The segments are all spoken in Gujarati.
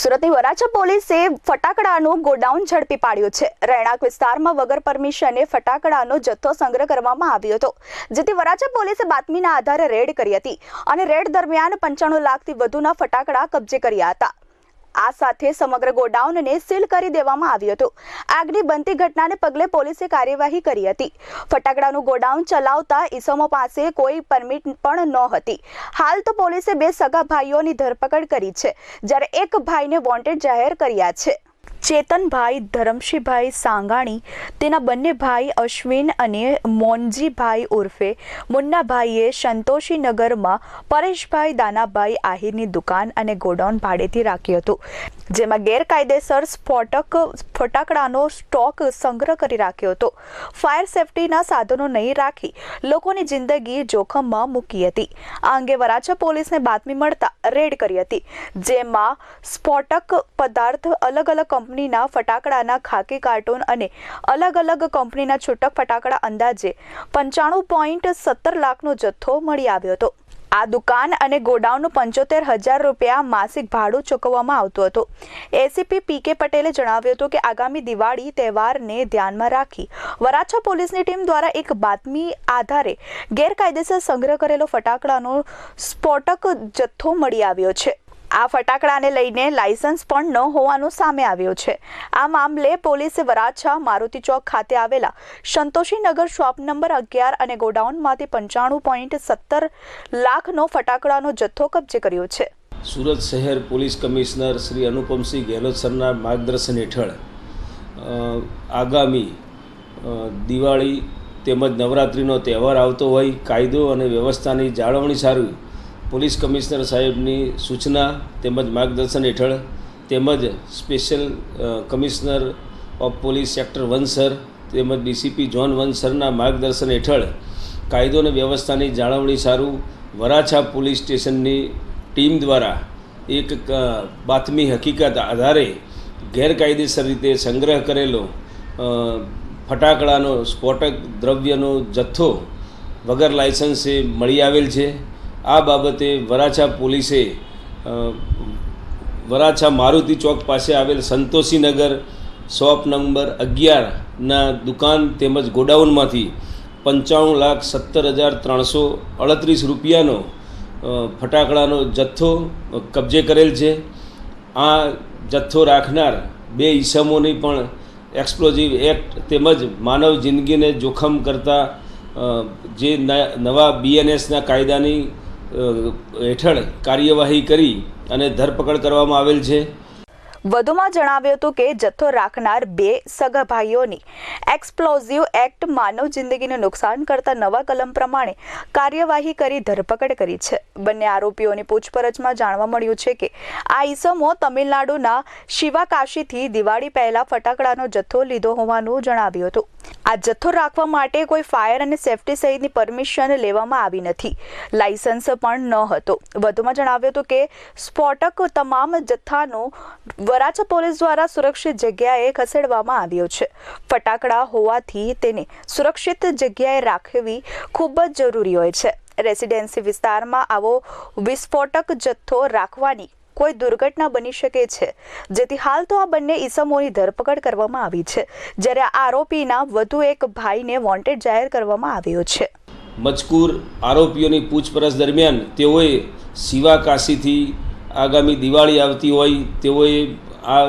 સુરતની વરાછા પોલીસે ફટાકડાનું ગોડાઉન ઝડપી પાડ્યું છે. રહેણાંક વિસ્તારમાં વગર પરમિશને ફટાકડાનો જથ્થો સંગ્રહ કરવામાં આવ્યો હતો, જેથી વરાછા પોલીસે બાતમીના આધારે રેડ કરી હતી અને રેડ દરમિયાન પંચાણું લાખથી વધુના ફટાકડા કબજે કર્યા હતા. આ સાથે સમગ્ર ગોડાઉનને સીલ કરી દેવામાં આવ્યું હતું. આગની બનતી ઘટનાને પગલે પોલીસે કાર્યવાહી કરી હતી. ફટાકડાનું ગોડાઉન ચલાવતા ઈસમો પાસે કોઈ પરમિટ પણ ન હતી હાલ તો પોલીસે બે સગા ભાઈઓની ધરપકડ કરી છે, જ્યારે એક ભાઈને વોન્ટેડ જાહેર કર્યા છે. ચેતનભાઈ, ધરમશીભાઈ સાંગાણી, તેના બંને ભાઈ અશ્વિન અને મોનજીભાઈ ઉર્ફે. મુન્નાભાઈએ સંતોષીનગરમાં પરેશભાઈ દાનાભાઈ આહિરની દુકાન અને ગોડાઉન ભાડેથી રાખ્યું હતું, જેમાં ગેરકાયદેસર સ્ફોટક ફટાકડાનો સ્ટોક સંગ્રહ કરી રાખ્યો હતો. ફાયર સેફટીના સાધનો નહીં રાખી લોકોની જિંદગી જોખમમાં મૂકી હતી. આ અંગે વરાછા પોલીસને બાતમી મળતા રેડ કરી હતી, જેમાં સ્ફોટક પદાર્થ અલગ અલગ કંપનીના ફટાકડાના ખાકી કાર્ટૂન અને અલગ અલગ કંપનીના છૂટક ફટાકડા અંદાજે પંચાણું પોઈન્ટ સત્તર લાખનો જથ્થો મળી આવ્યો હતો. આ દુકાન અને ગોડાઉનનું પંચોતેર હજાર રૂપિયા માસિક ભાડું ચૂકવવામાં આવતું હતું. એસીપી પી કે પટેલે જણાવ્યું હતું કે આગામી દિવાળી તહેવારને ધ્યાનમાં રાખી વરાછા પોલીસની ટીમ દ્વારા એક બાતમી આધારે ગેરકાયદેસર સંગ્રહ કરેલો ફટાકડાનો સ્ફોટક જથ્થો મળી આવ્યો છે. આ ફટાકડાને લઈને લાયસન્સ પણ ન હોવાનું સામે આવ્યું છે. આ મામલે પોલીસે વરાછા મારુતિ ચોક ખાતે આવેલા સંતોષીનગર શોપ નંબર અગિયાર અને ગોડાઉનમાંથી પંચાણું પોઈન્ટ સત્તર લાખનો ફટાકડાનો જથ્થો કબજે કર્યો છે. સુરત શહેર પોલીસ કમિશનર શ્રી અનુપમસિંહ ગેહલોત સરના માર્ગદર્શન હેઠળ આગામી દિવાળી તેમજ નવરાત્રિનો તહેવાર આવતો હોય, કાયદો અને વ્યવસ્થાની જાળવણી સારું પોલીસ કમિશનર સાહેબની સૂચના તેમજ માર્ગદર્શન હેઠળ તેમજ special commissioner of police sector one sir તેમજ ડીસીપી જોન વન સરના માર્ગદર્શન હેઠળ કાયદો અને વ્યવસ્થાની જાળવણી સારું વરાછા પોલીસ સ્ટેશનની ટીમ દ્વારા એક બાતમી હકીકત આધારે ગેરકાયદેસર રીતે સંગ્રહ કરેલો ફટાકડાનો સ્ફોટક દ્રવ્યનો જથ્થો વગર લાયસન્સે મળી આવેલ છે. આ બાબતે વરાછા પોલીસે વરાછા મારુતિ ચોક પાસે આવેલ સંતોષીનગર શોપ નંબર અગિયારના દુકાન તેમજ ગોડાઉનમાંથી પંચાણું લાખ સત્તર હજાર ત્રણસો અડત્રીસ રૂપિયાનો ફટાકડાનો જથ્થો કબજે કરેલ છે. આ જથ્થો રાખનાર બે ઈસમોની પણ એક્સપ્લોઝિવ એક્ટ તેમજ માનવ જિંદગીને જોખમ કરતા જે નવા બીએનએસના કાયદાની હેઠળ કાર્યવાહી કરી અને ધરપકડ કરવામાં આવેલ છે. વધુમાં જણાવ્યું હતું કે જથ્થો રાખનાર બે સગાભાઈઓની એક્સપ્લોઝિવ એક્ટ માનવ જિંદગીને નુકસાન કરતા નવા કલમ પ્રમાણે કાર્યવાહી કરી ધરપકડ કરી છે. બંને આરોપીઓની પૂછપરછમાં જાણવા મળ્યું છે કે આ ઈસમો તમિલનાડુના શિવાકાશીથી દિવાળી પહેલા ફટાકડાનો જથ્થો લીધો હોવાનું જણાવ્યું હતું. આ જથ્થો રાખવા માટે કોઈ ફાયર અને સેફટી સહિતની પરમિશન લેવામાં આવી નથી. લાયસન્સ પણ ન હતો. વધુમાં જણાવ્યું હતું કે સ્ફોટક તમામ જથ્થાનો વરાછા પોલીસ દ્વારા સુરક્ષિત જગ્યાએ ખસેડવામાં આવ્યો છે. ફટાકડા હોવાથી તેને સુરક્ષિત જગ્યાએ રાખવી ખૂબ જ જરૂરી હોય છે. રેસિડેન્સી વિસ્તારમાં આવો વિસ્ફોટક જથ્થો રાખવાની કોઈ દુર્ઘટના બની શકે છે. જેથી હાલ તો આ બંને ઈસમોની ધરપકડ કરવામાં આવી છે. જ્યારે આરોપીના વધુ એક ભાઈને વોન્ટેડ જાહેર કરવામાં આવ્યો છે. મજકૂર આરોપીઓની પૂછપરછ દરમિયાન તેઓએ શિવા કાશીથી આગામી દિવાળી આવતી હોય તેઓએ આ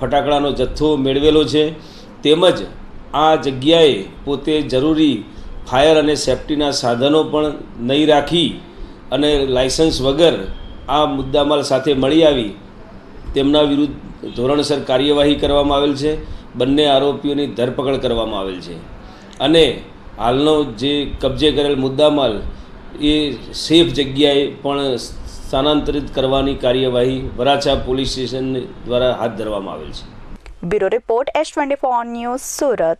ફટાકડાનો જથ્થો મેળવેલો છે. તેમજ આ જગ્યાએ પોતે જરૂરી ફાયર અને સેફટીના સાધનો પણ નહીં રાખી અને લાયસન્સ વગર આ મુદ્દામાલ સાથે મળી આવી, તેમના વિરુદ્ધ ધોરણસર કાર્યવાહી કરવામાં આવેલ છે, બંને આરોપીઓની ધરપકડ કરવામાં આવેલ છે. અને હાલનો જે કબજે કરેલ મુદ્દામાલ, એ સેફ જગ્યાએ પણ સ્થાનાંતરિત કરવાની કાર્યવાહી વરાછા પોલીસ સ્ટેશન દ્વારા હાથ ધરવામાં આવેલ છે. Bureau report S twenty four news Surat.